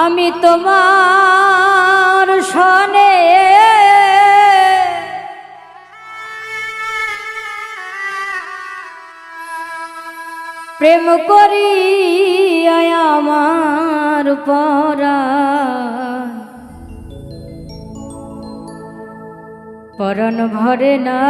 আমি তোমার সনে। প্রেম করি আমার পরা। পরন ভরে না।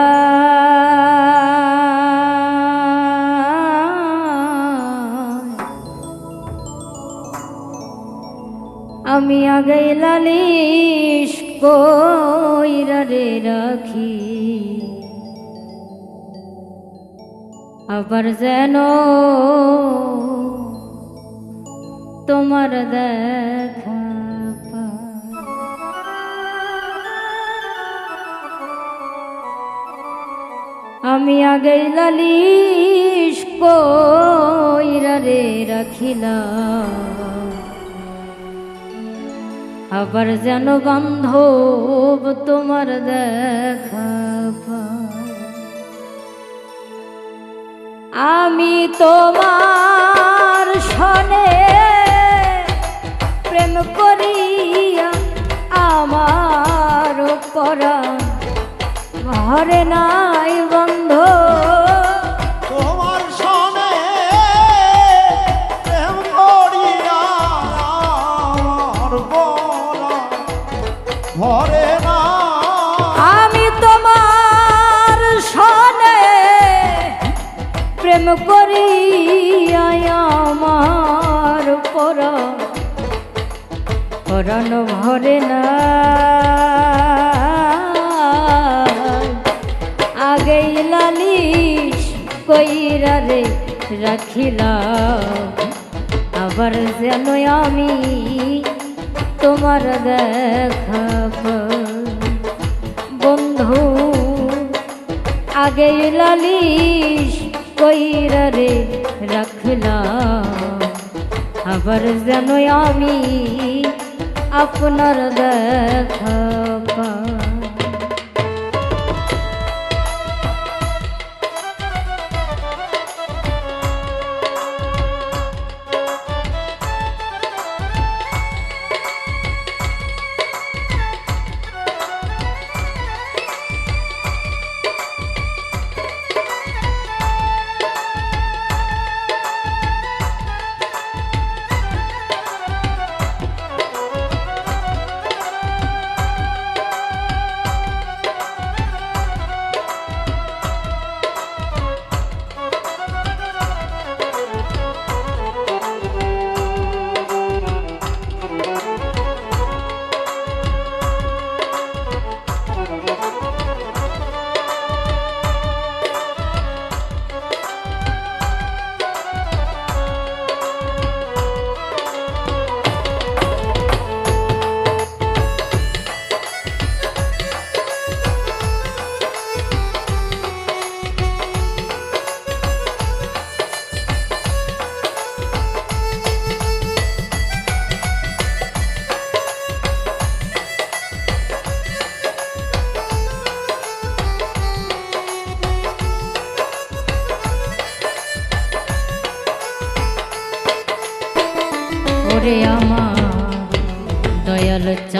আমি আগে লালিশ কইরা রে রাখি আবার যেন তোমার দেখা। আমি আগে লালিশ কইরা রে রাখিলাম আবার যেন বান্ধব তোমার দেখা। আমি তোমার সনে প্রেম করিয়া আমার পরাণ ঘরে নাই বন্ধ প্রেম করিয়া আমার পরাণ পরাণ ভরে না। আগেই লালিশ কইরা রে রাখিলাম। আবার যেন আমি তোমার দেখা পাই। বন্ধু, আগেই লালিশ কইরা রে রাখলাম। আবার যেন আমি আপনার দেখা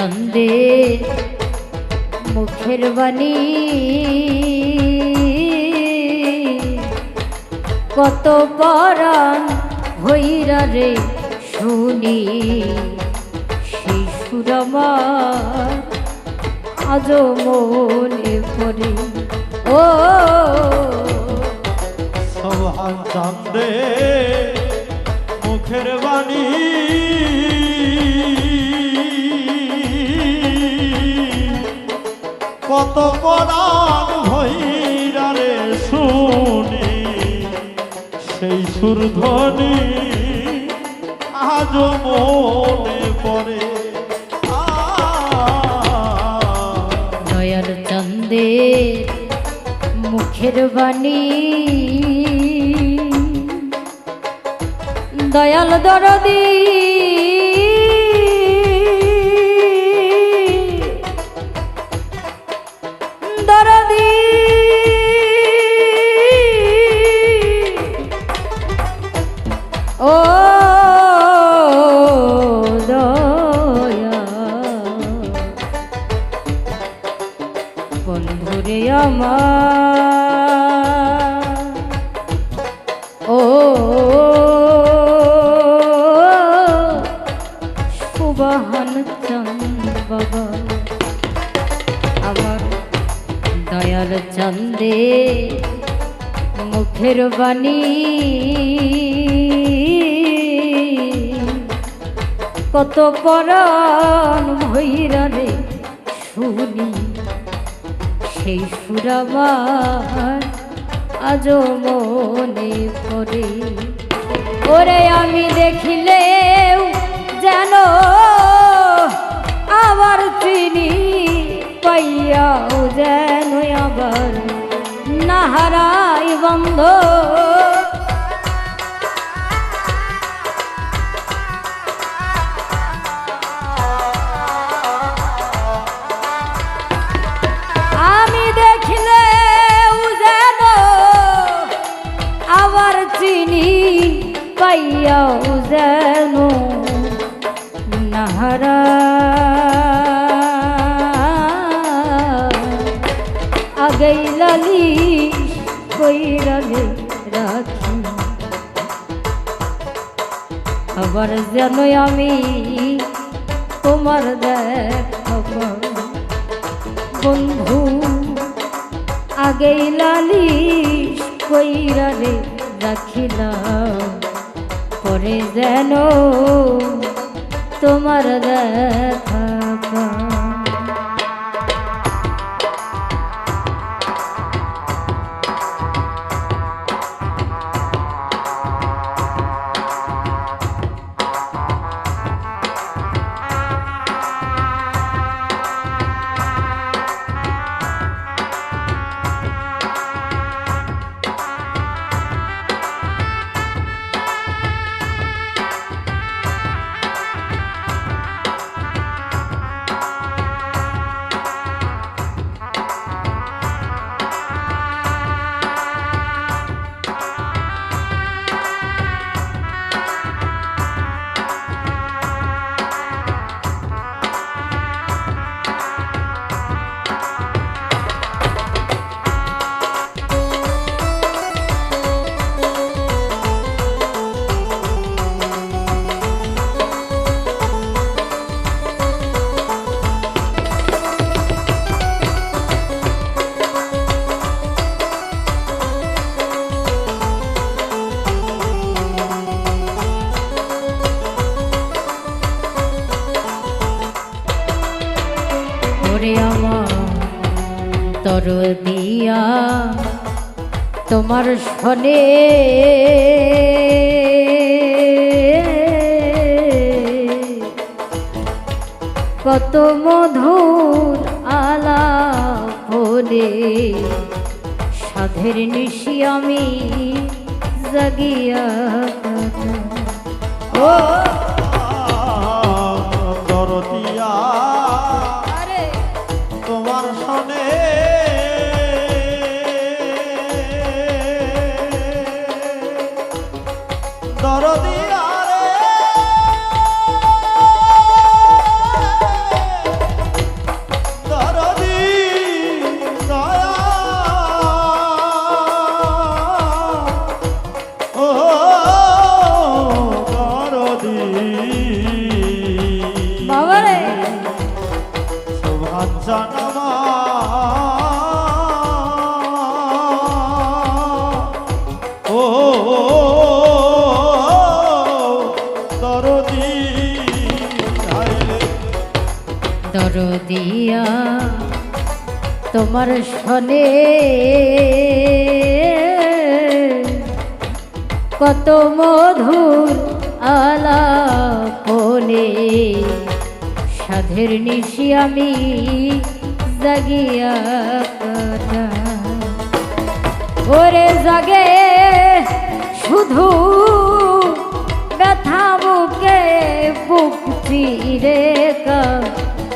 চন্দে মুখের বাণী। কত পরাণ হইরা রে শুনি সুরমার আজ মনে পড়ে। ও সোহান চান্দে মুখের বাণী। কত পরাণ ভৈরা রে শুনি, সেই সুরধ্বনি আজ মনে পড়ে। দয়াল চন্দে মুখের বাণী, দয়াল দরদি বন্ধুরে আমার ও সুবাহন চন্দ বাবা আমার দয়াল চন্দে মুখের বাণী কত পরাণ ভৈরারে শুনি। সেই সুরাবার আজ মনে পড়ে। ওরে আমি দেখিলেও যেন আবার চিনি, পাইয়াও যেন আবার নাহারাই বন্ধ নাহারা আগেই লালি কইরালে রাখি। আবার যেন আমি তোমার দেখাব বন্ধু, আগেই লালিশ কইরারে রাখিলাম। পরে যেন তোমার দেখা আমার তর দিয়া তোমার শনে কত মধুর আলাপনে সাধের নিশি আমি জাগিয়া। ও দরদিয়া তোমার শনে কত মধুর আলাপনে সাধের নিশি আমি জাগিয়া। ওরে জাগে শুধু ব্যথা বুকে বুক চিরে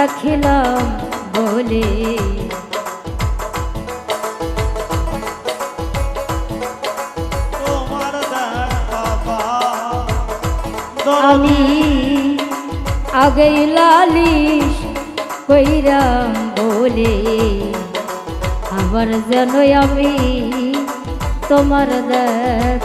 রাখিলাম বলে। আমি আগে লালিশ কইরাম বলে। আবার যেন আমি তোমার দেখ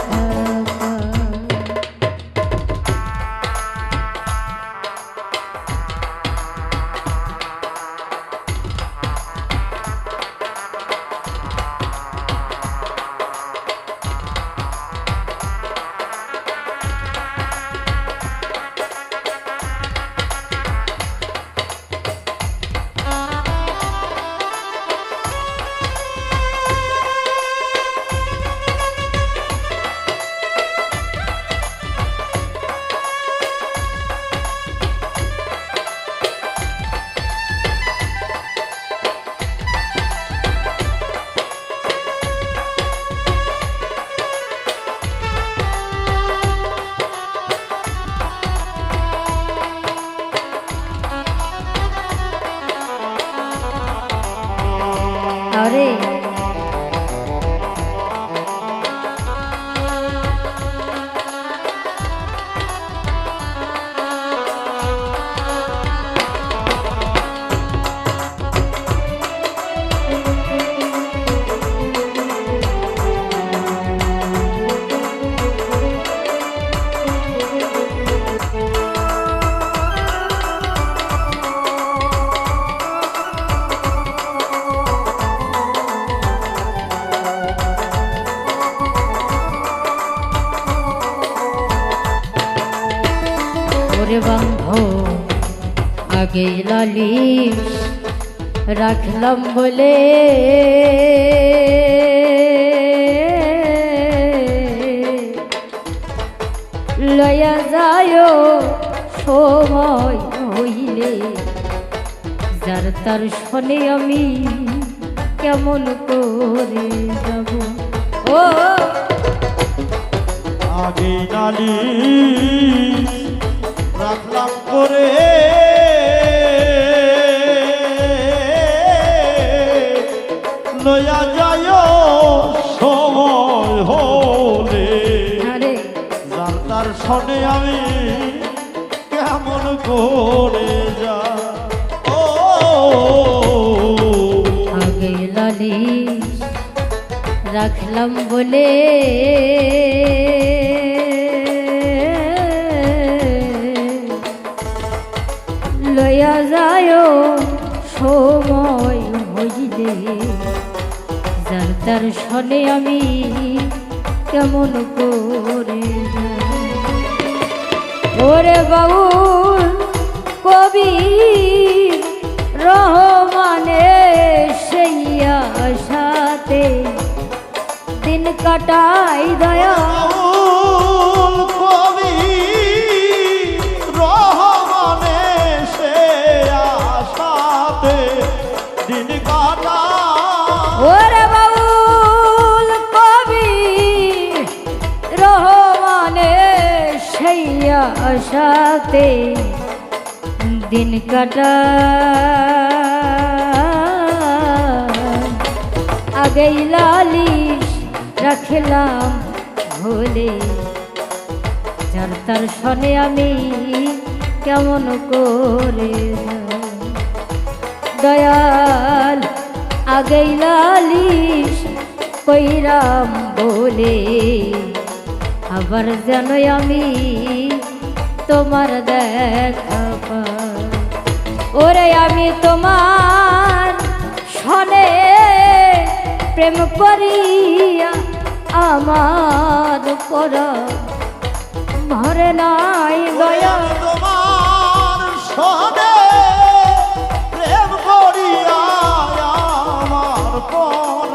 রাখলাম বলে। লয়া যায়, সময় হইলে। যার তার শনে আমি কেমন করে যাব? ও, আগে নালি রাখলাম করে। লয়া যায় সময় হলে। আরে যার তার শনে আমি কেমন করে যা। ও আগে লালিশ রাখলাম বলে। লয়া যায় সময় যার তার শনে আমি কেমন করে? ওরে বাবু কবি রহমানে সেই আশাতে দিন কাটাই দয়া রহমানে সেই আশাতে দিন কাটা। আগেই লালিশ রাখলাম ভোলে। যার তার শনে আমি কেমন করে দয়াল। আগেই লালিশ কইরাম বলে। আবার যেন আমি তোমার দেখা। ওরে আমি তোমার শনে প্রেম করিয়া আমার পর ভরে নাই দয়া তোমার সনে প্রেম করিয়া আমার পর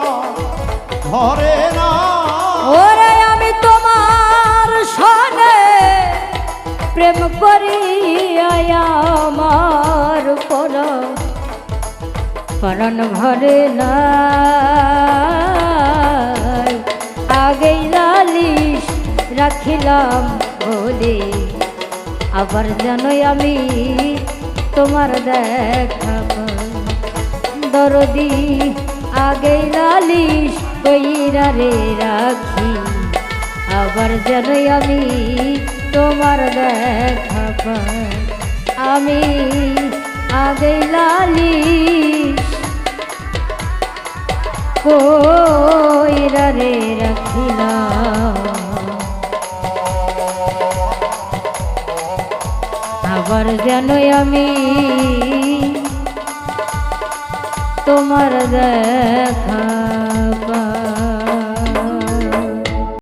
পরণ ভরে না আগেই লালিশ রাখিলাম বলে, আবার জানোই আমি তোমার দেখা পাই। দরদি, আগেই লালিশ কইরা রে রাখি, আবার যেন আমি তোমার দেখা পাই আমি আগে লালি কইরা রে রাখিলাম আবার যেন আমি তোমার দেখা